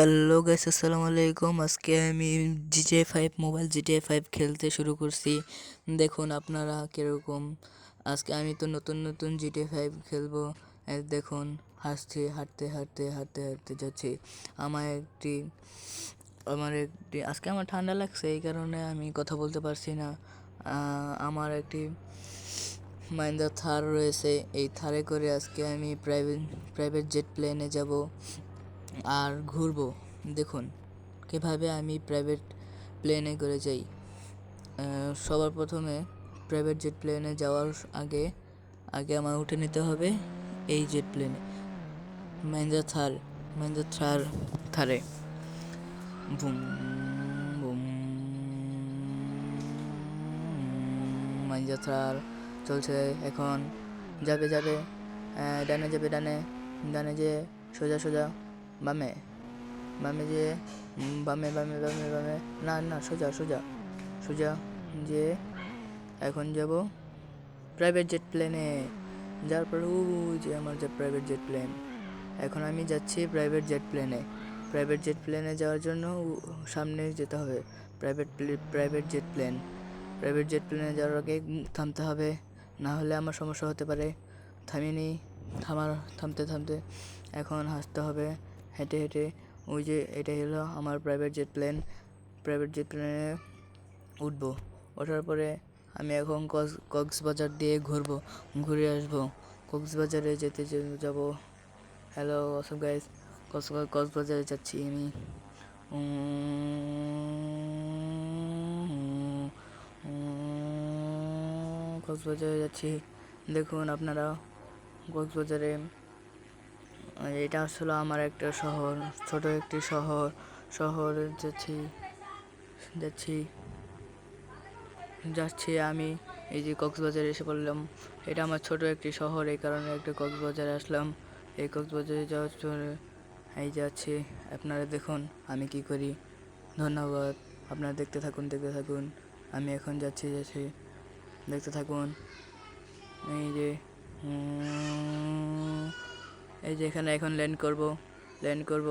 Hello guys, আসসালামু আলাইকুম। আজকে আমি GTA five mobile GTA five খেলতে শুরু করছি। দেখুন আপনারা কীরকম। আজকে আমি তো নতুন নতুন জিটিএ ফাইভ খেলব। দেখুন, হাসছি, হাঁটতে হাঁটতে হাঁটতে হাঁটতে যাচ্ছি। আমার একটি আমার একটি, আজকে আমার ঠান্ডা লাগছে, এই কারণে আমি কথা বলতে পারছি না। আমার একটি মাইন্দা থার রয়েছে। এই থারে করে আজকে আমি প্রাইভেট প্রাইভেট জেট প্লেনে যাব। আর ঘুরবো। দেখুন, কীভাবে আমি প্রাইভেট প্লেনে করে যাই। সবার প্রথমে প্রাইভেট জেট প্লেনে যাওয়ার আগে আগে আমার উঠে নিতে হবে এই জেট প্লেনে মাইন্দা থার মাইন্দা থার থারে বুম বুম মাইন্দা থার চলছে এখন। যাবে যাবে ডানে যাবে, ডানে ডানে যে সোজা সোজা। বামে বামে যে বামে বামে বামে বামে, না না, সোজা সোজা সোজা, যে, এখন যাব প্রাইভেট জেট প্লেনে যার পর যে আমার যে প্রাইভেট জেট প্লেন এখন আমি যাচ্ছি প্রাইভেট জেট প্লেনে প্রাইভেট জেট প্লেনে যাওয়ার জন্য সামনে যেতে হবে। Private private jet plane private jet প্লেনে যাওয়ার আগে থামতে হবে। না হলে আমার সমস্যা হতে পারে। থামিনি থামার, থামতে থামতে এখন হাসতে হবে। হেঁটে হেঁটে ওই যে এটা হলো আমার private jet plane private jet প্লেনে উঠবো। ওঠার পরে আমি এখন কক্স, কক্সবাজার দিয়ে ঘুরবো, ঘুরে আসব। কক্সবাজারে যেতে যাব। হ্যালো অসব কক্স, কক্সবাজারে যাচ্ছি আমি। কক্সবাজারে যাচ্ছি। দেখুন আপনারা, কক্সবাজারে এটা আসলে আমার একটা শহর, ছোট একটি শহর, শহরে যাচ্ছি যাচ্ছি যাচ্ছি আমি, এই যে কক্সবাজারে এসে পড়লাম। এটা আমার ছোট একটি শহর, এই কারণে একটা কক্সবাজারে আসলাম। এই কক্সবাজারে যাওয়ার জন্য এই যাচ্ছি আপনারা দেখুন আমি কি করি। ধন্যবাদ, আপনারা দেখতে থাকুন দেখতে থাকুন। আমি এখন যাচ্ছি যাচ্ছি, দেখতে থাকুন। এই যে এই যে এখানে এখন ল্যান্ড করব ল্যান্ড করব,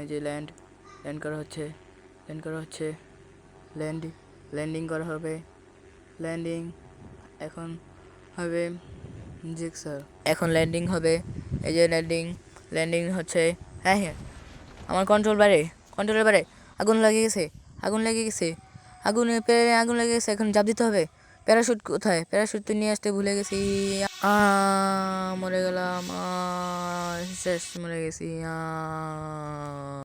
এই যে ল্যান্ড ল্যান্ড করা হচ্ছে ল্যান্ড করা হচ্ছে ল্যান্ড ল্যান্ডিং করা হবে ল্যান্ডিং এখন হবে জি স্যার এখন ল্যান্ডিং হবে, এই যে ল্যান্ডিং ল্যান্ডিং হচ্ছে হ্যাঁ হ্যাঁ আমার কন্ট্রোল বাড়ে কন্ট্রোলের বাড়ে, আগুন লেগে গেছে, আগুন লেগে গেছে, আগুন আগুন লেগে গেছে, এখন জাপ দিতে হবে প্যারাশুট কোথায় প্যারাশুট তো নিয়ে আসতে ভুলে গেছি, আ, মরে গেলাম, আ শেষ মরে গেছি আ